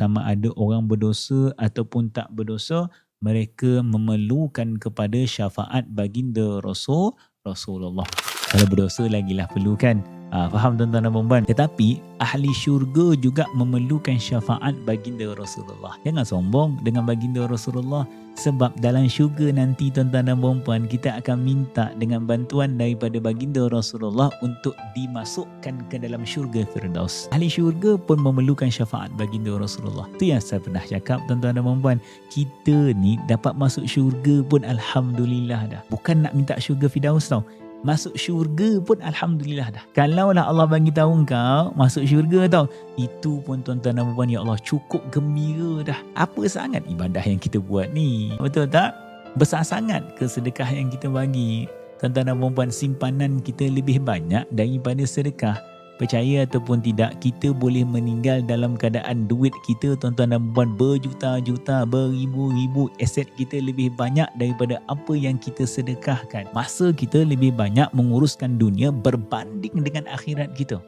sama ada orang berdosa ataupun tak berdosa mereka memerlukan kepada syafaat baginda Rasul Rasulullah. Kalau berdosa lagilah perlukan. Ha, faham tuan-tuan dan puan Tetapi ahli syurga juga memerlukan syafaat baginda Rasulullah. Jangan sombong dengan baginda Rasulullah sebab dalam syurga nanti tuan-tuan dan puan kita akan minta dengan bantuan daripada baginda Rasulullah untuk dimasukkan ke dalam syurga Firdaus. Ahli syurga pun memerlukan syafaat baginda Rasulullah. Itu yang saya pernah cakap tuan-tuan dan puan Kita ni dapat masuk syurga pun alhamdulillah dah. Bukan nak minta syurga Firdaus tau masuk syurga pun Alhamdulillah dah. Kalau lah Allah bagi tahu kau masuk syurga tau, itu pun tuan-tuan dan puan ya Allah cukup gembira dah. Apa sangat ibadah yang kita buat ni? Betul tak? Besar sangat kesedekah yang kita bagi. Tuan-tuan dan puan simpanan kita lebih banyak daripada sedekah percaya ataupun tidak kita boleh meninggal dalam keadaan duit kita tuan-tuan dan puan berjuta-juta beribu-ribu aset kita lebih banyak daripada apa yang kita sedekahkan. Masa kita lebih banyak menguruskan dunia berbanding dengan akhirat kita.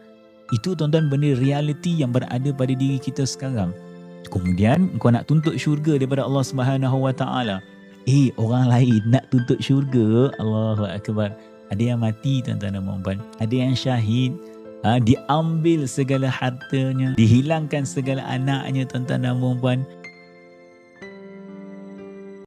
Itu tuan-tuan benda realiti yang berada pada diri kita sekarang. Kemudian kau nak tuntut syurga daripada Allah Subhanahu Wa Taala. Eh orang lain nak tuntut syurga? Allahu akbar. Ada yang mati tuan-tuan dan puan ada yang syahid ha, diambil segala hartanya, dihilangkan segala anaknya tuan-tuan dan puan